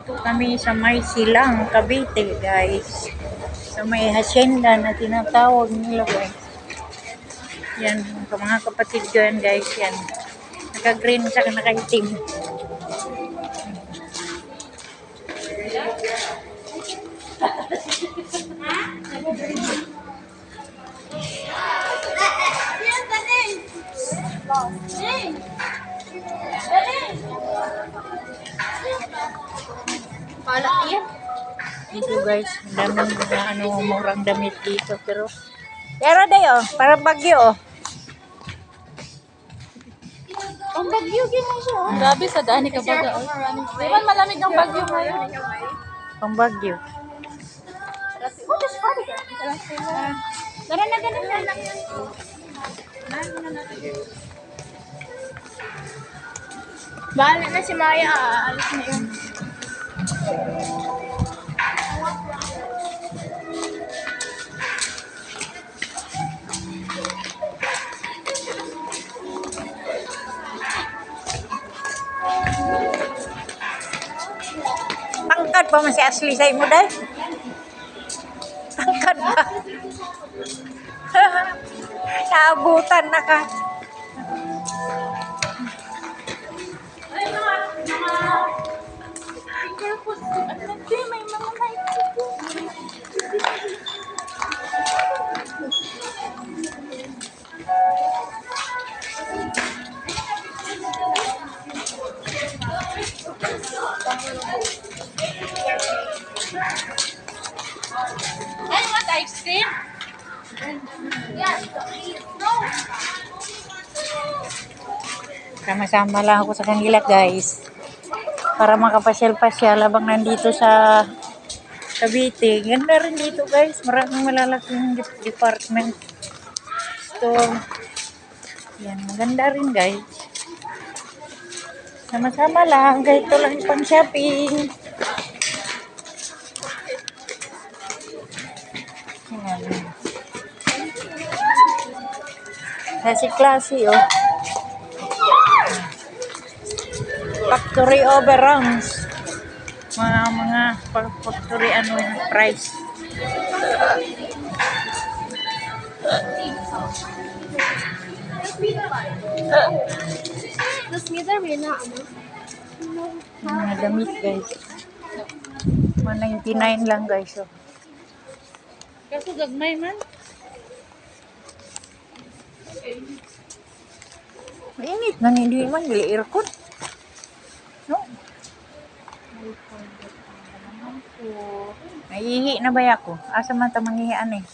Dito kami sa may silang Cavite, guys. Sa may hacienda na tinatawag nila, guys. Yan, mga kapatid ko yan, guys. Yan. Naka-green sa nakaitim. Palak yan. Dito, guys. Ang daming mga ano, murang damit dito. Pero, pero dayo, para bagyo, oh. Ang bagyo gina siya. oh. Grabe sa dani ka baga. oh. Di ba malamig ang bagyo ngayon? Pang bagyo. Tara na ganun na. Bahala na si Maya. Aalis na yun. Tangkad pa man si Ashley sa imo, day? Na ka. Ice cream? Yes. No. Sama-sama lang ako sa kanila, guys. Para makapasyal-pasyal habang nandito sa Cavite. Ganda rin dito, guys. Maraming malalaking de- department store. Yan, maganda rin, guys. Sama-sama lang. Kahit ito lang pang shopping. Yan. Klase-klase, oh. Factory overruns. Mga mga factory ano yung price. Mga damit guys. Mga 99 lang guys. Oh. Kaso gagmay man. Mainit na hindi man bili aircon. Naihi na ba ako? Asa man ta manghihian eh?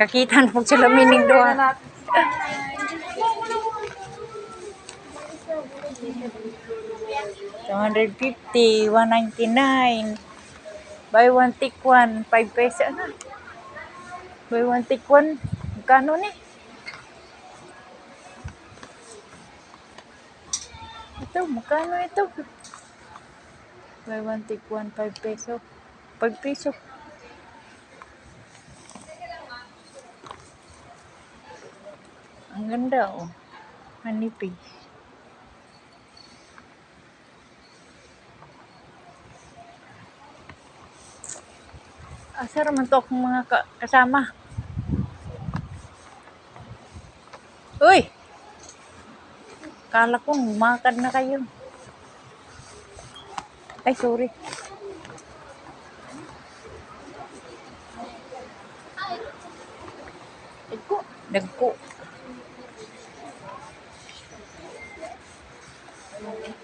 Kakitan po sila mining doon. 250, 199. Buy one, take one. 5 peso na. Buy one, take one. Magkano ni? Ito, magkano ito? Buy one, take one. 5 peso. 5 peso. Ang ganda oh. Manipis. Asa naman to akong mga ka- kasama? Uy! Kala ko, umakad na kayo. Ay, sorry. Dagko. Dagko. Dagko.